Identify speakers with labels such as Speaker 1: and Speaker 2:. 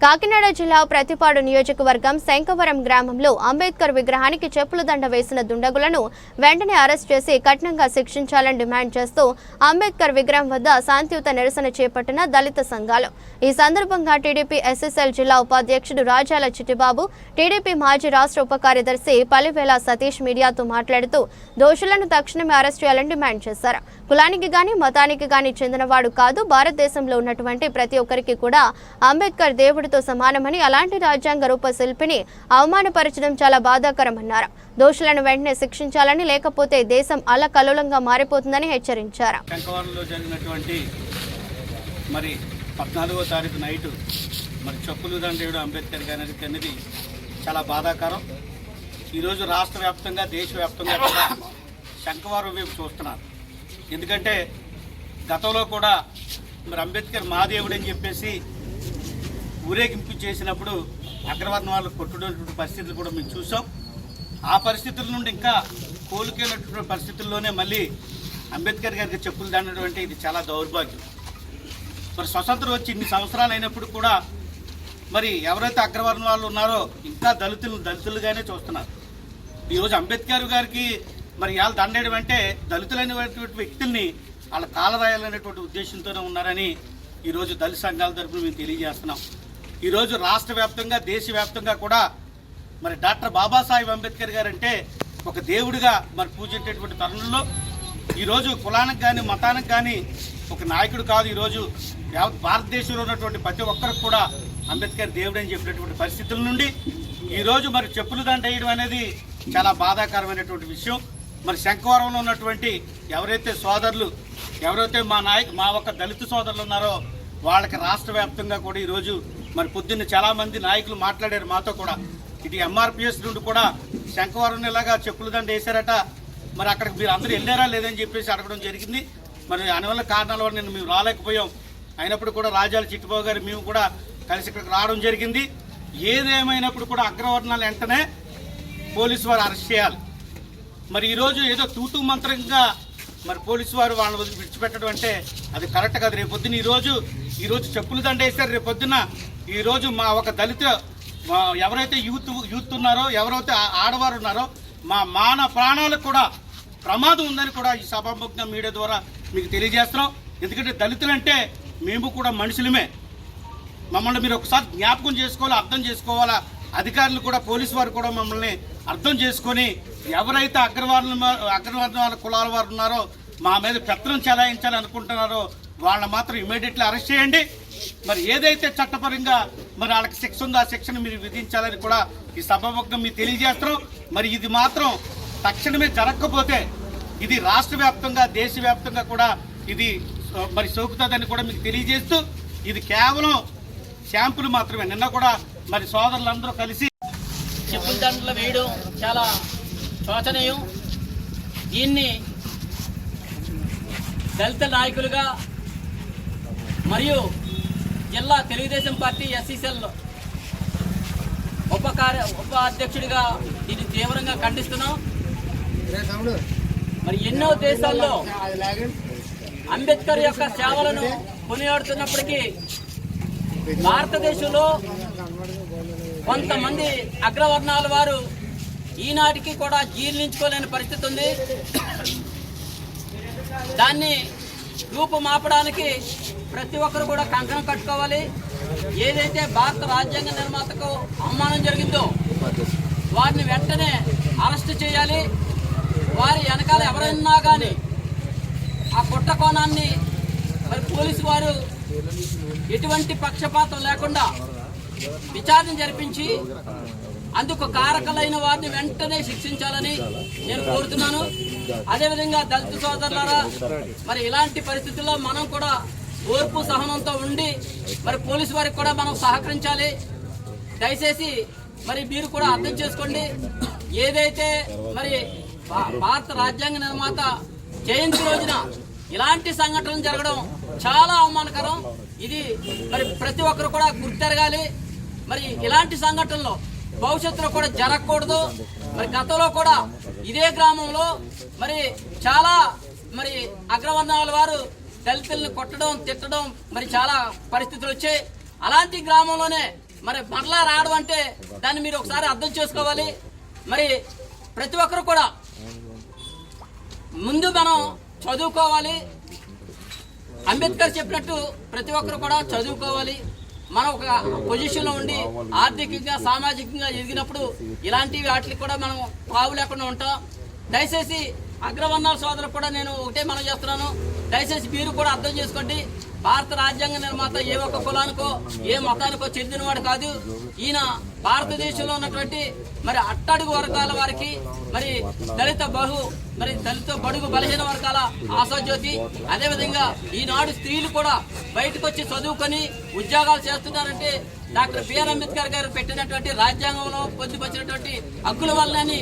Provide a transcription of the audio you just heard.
Speaker 1: కాకినాడ జిల్లా ప్రతిపాడు నియోజకవర్గం శంకవరం గ్రామంలో అంబేద్కర్ విగ్రహానికి చెప్పుల దండ వేసిన దుండగులను వెంటనే అరెస్ట్ చేసి కఠినంగా శిక్షించాలని డిమాండ్ చేస్తూ అంబేద్కర్ విగ్రహం వద్ద శాంతియుత నిరసన చేపట్టిన దళిత సంఘాలు. ఈ సందర్భంగా టీడీపీ ఎస్ఎస్ఎల్ జిల్లా ఉపాధ్యక్షుడు రాజాల చిట్టిబాబు టీడీపీ మాజీ రాష్ట్ర ఉప కార్యదర్శి పలివేల సతీష్ మీడియాతో మాట్లాడుతూ దోషులను తక్షణమే అరెస్ట్ చేయాలని డిమాండ్ చేశారు. కులానికి గాని మతానికి గాని చెందినవాడు కాదు. భారతదేశంలో ఉన్నటువంటి ప్రతి ఒక్కరికి కూడా అంబేద్కర్ దేవుడు దేవుడితో సమానమని అలాంటి రాజ్యాంగ రూపశిల్పిని అవమానపరచడం చాలా బాధాకరమన్నారు. దోషులను వెంటనే శిక్షించాలని లేకపోతే దేశం అల్లకల్లోలంగా మారిపోతుందని హెచ్చరించారు.
Speaker 2: జరిగినటువంటి మరి పద్నాలుగో తారీఖు నైటు మరి చెప్పులు దండేయుడు అంబేద్కర్ గారి అనేది చాలా బాధాకరం. ఈరోజు రాష్ట్ర వ్యాప్తంగా దేశవ్యాప్తంగా కూడా శంకవరం వైపు చూస్తున్నారు. ఎందుకంటే గతంలో కూడా మరి అంబేద్కర్ మాదేవుడు అని చెప్పేసి ఊరేగింపు చేసినప్పుడు అగ్రవర్ణ వాళ్ళు కొట్టుకున్నటువంటి పరిస్థితులు కూడా మేము చూసాం. ఆ పరిస్థితుల నుండి ఇంకా కోలుకైనటువంటి పరిస్థితుల్లోనే మళ్ళీ అంబేద్కర్ గారికి చెప్పులు దండడం ఇది చాలా దౌర్భాగ్యం. మరి స్వతంత్రం వచ్చి ఇన్ని సంవత్సరాలు అయినప్పుడు కూడా మరి ఎవరైతే అగ్రవర్ణ వాళ్ళు ఉన్నారో ఇంకా దళితులు దళితులుగానే చూస్తున్నారు. ఈరోజు అంబేద్కర్ గారికి మరి వాళ్ళు దండేయడం అంటే దళితులైనటువంటి వ్యక్తుల్ని వాళ్ళ కాలరాయాలనేటువంటి ఉద్దేశంతోనే ఉన్నారని ఈరోజు దళిత సంఘాల తరఫున మేము తెలియజేస్తున్నాం. ఈరోజు రాష్ట్ర వ్యాప్తంగా దేశవ్యాప్తంగా కూడా మరి డాక్టర్ బాబాసాహెబ్ అంబేద్కర్ గారు అంటే ఒక దేవుడిగా మరి పూజించేటువంటి తరుణంలో ఈరోజు కులానికి కానీ మతానికి కానీ ఒక నాయకుడు కాదు. ఈరోజు యావత్ భారతదేశంలో ఉన్నటువంటి ప్రతి ఒక్కరికి కూడా అంబేద్కర్ దేవుడు అని చెప్పినటువంటి పరిస్థితుల నుండి ఈరోజు మరి చెప్పులు దండ వేయడం అనేది చాలా బాధాకరమైనటువంటి విషయం. మరి శంఖవరంలో ఉన్నటువంటి ఎవరైతే సోదరులు ఎవరైతే మా నాయకు మా ఒక దళిత సోదరులు ఉన్నారో వాళ్ళకి రాష్ట్ర వ్యాప్తంగా కూడా ఈరోజు మరి పొద్దున్న చాలామంది నాయకులు మాట్లాడారు మాతో కూడా. ఇటు ఎంఆర్పిఎస్ నుండి కూడా శంఖవరం ఇలాగా చెప్పులు దండ వేశారట. మరి అక్కడికి మీరు అందరూ వెళ్ళారా లేదని చెప్పేసి అడగడం జరిగింది. మరి దానివల్ల కారణాల వల్ల నేను మేము రాలేకపోయాం. అయినప్పుడు కూడా రాజాల చిట్టుబాబు గారు మేము కూడా కలిసి ఇక్కడికి రావడం జరిగింది. ఏదేమైనప్పుడు కూడా అగ్రవర్ణాలు వెంటనే పోలీసు వారు అరెస్ట్ చేయాలి. మరి ఈరోజు ఏదో తూతూ మంత్రంగా మరి పోలీసు వారు వాళ్ళని వదిలి విడిచిపెట్టడం అంటే అది కరెక్ట్ కాదు. రేపు ఈరోజు ఈరోజు చెప్పులు దండేశారు. రేపు పొద్దున ఈరోజు మా ఒక దళిత మా ఎవరైతే యూత్ యూత్ ఉన్నారో ఎవరైతే ఆడవారు ఉన్నారో మా మాన ప్రాణాలకు కూడా ప్రమాదం ఉందని కూడా ఈ సభాముఖంగా మీడియా ద్వారా మీకు తెలియజేస్తున్నాం. ఎందుకంటే దళితులంటే మేము కూడా మనుషులమే. మమ్మల్ని మీరు ఒకసారి జ్ఞాపకం చేసుకోవాలా అర్థం చేసుకోవాలా? అధికారులు కూడా పోలీసు వారు కూడా మమ్మల్ని అర్థం చేసుకొని ఎవరైతే అగ్రవర్ణ అగ్రవర్ణ వాళ్ళ కులాల వారు ఉన్నారో మా మీద పెత్తనం చెలాయించాలి అనుకుంటున్నారో వాళ్ళని మాత్రం ఇమీడియట్లీ అరెస్ట్ చేయండి. మరి ఏదైతే చట్టపరంగా మరి వాళ్ళకి శిక్ష ఉందో ఆ శిక్షను మీరు విధించాలని కూడా ఈ సభాముఖంగా మీరు తెలియజేస్తున్నాం. మరి ఇది మాత్రం తక్షణమే జరగకపోతే ఇది రాష్ట్ర వ్యాప్తంగా దేశవ్యాప్తంగా కూడా ఇది మరి సోకుతుందని కూడా మీకు తెలియజేస్తూ ఇది కేవలం షాంపులు మాత్రమే. నిన్న కూడా మరి సోదరులందరూ కలిసి
Speaker 3: చెప్పుల దండలు వేయడం చాలా శోచనీయం. దీన్ని దళిత నాయకులుగా మరియు జిల్లా తెలుగుదేశం పార్టీ ఎస్సీసీఎల్ ఉప కార్య ఉప అధ్యక్షుడిగా దీన్ని తీవ్రంగా ఖండిస్తున్నాం. మరి ఎన్నో దేశాల్లో అంబేద్కర్ యొక్క సేవలను కొనియాడుతున్నప్పటికీ భారతదేశంలో కొంతమంది అగ్రవర్ణాల వారు ఈనాటికి కూడా జీర్ణించుకోలేని పరిస్థితి ఉంది. దాన్ని రూపుమాపడానికి ప్రతి ఒక్కరు కూడా కంకణం కట్టుకోవాలి. ఏదైతే భారత రాజ్యాంగ నిర్మాతకు అవమానం జరిగిందో వారిని వెంటనే అరెస్ట్ చేయాలి. వారి వెనకాల ఎవరైనా కానీ ఆ కుట్ర కోణాన్ని మరి పోలీసు వారు ఎటువంటి పక్షపాతం లేకుండా విచారణ జరిపించి అందుకు కారకలైన వారిని వెంటనే శిక్షించాలని నేను కోరుతున్నాను. అదేవిధంగా దళిత సోదరులారా మరి ఇలాంటి పరిస్థితుల్లో మనం కూడా ఓర్పు సహనంతో ఉండి మరి పోలీసు వారికి కూడా మనం సహకరించాలి. దయచేసి మరి మీరు కూడా అర్థం చేసుకోండి. ఏదైతే మరి భా- భారత రాజ్యాంగ నిర్మాత జయంతి రోజున ఇలాంటి సంఘటనలు జరగడం చాలా అవమానకరం. ఇది మరి ప్రతి ఒక్కరు కూడా గుర్తెరగాలి. మరి ఇలాంటి సంఘటనలు భవిష్యత్తులో కూడా జరగకూడదు. మరి గతంలో కూడా ఇదే గ్రామంలో మరి చాలా మరి అగ్రవర్ణాల వారు దళితులను కొట్టడం తిట్టడం మరి చాలా పరిస్థితులు వచ్చాయి. అలాంటి గ్రామంలోనే మరి మరలా రావడం అంటే దాన్ని మీరు ఒకసారి అర్థం చేసుకోవాలి. మరి ప్రతి ఒక్కరు కూడా ముందు మనం చదువుకోవాలి. అంబేద్కర్ చెప్పినట్టు ప్రతి ఒక్కరు కూడా చదువుకోవాలి. మనం ఒక పొజిషన్లో ఉండి ఆర్థికంగా సామాజికంగా ఎదిగినప్పుడు ఇలాంటి వాటికి కూడా మనం పావు లేకుండా ఉంటాం. దయచేసి అగ్రవర్ణాల సోదరులు కూడా నేను ఒకటే మనం చేస్తున్నాను. దయచేసి మీరు కూడా అర్థం చేసుకోండి. భారత రాజ్యాంగ నిర్మాత ఏ ఒక్క కులానికో ఏ మతానికో చెందినవాడు కాదు. ఈయన భారతదేశంలో ఉన్నటువంటి మరి అట్టడుగు వర్గాల వారికి మరి దళిత బహు మరి దళిత బడుగు బలహీన వర్గాల ఆశాజ్యోతి అదేవిధంగా ఈనాడు స్త్రీలు కూడా బయటకు వచ్చి చదువుకొని ఉద్యోగాలు చేస్తున్నారంటే డాక్టర్ బిఆర్ అంబేద్కర్ గారు పెట్టినటువంటి రాజ్యాంగంలో పొందుపరిచినటువంటి హక్కుల వల్లని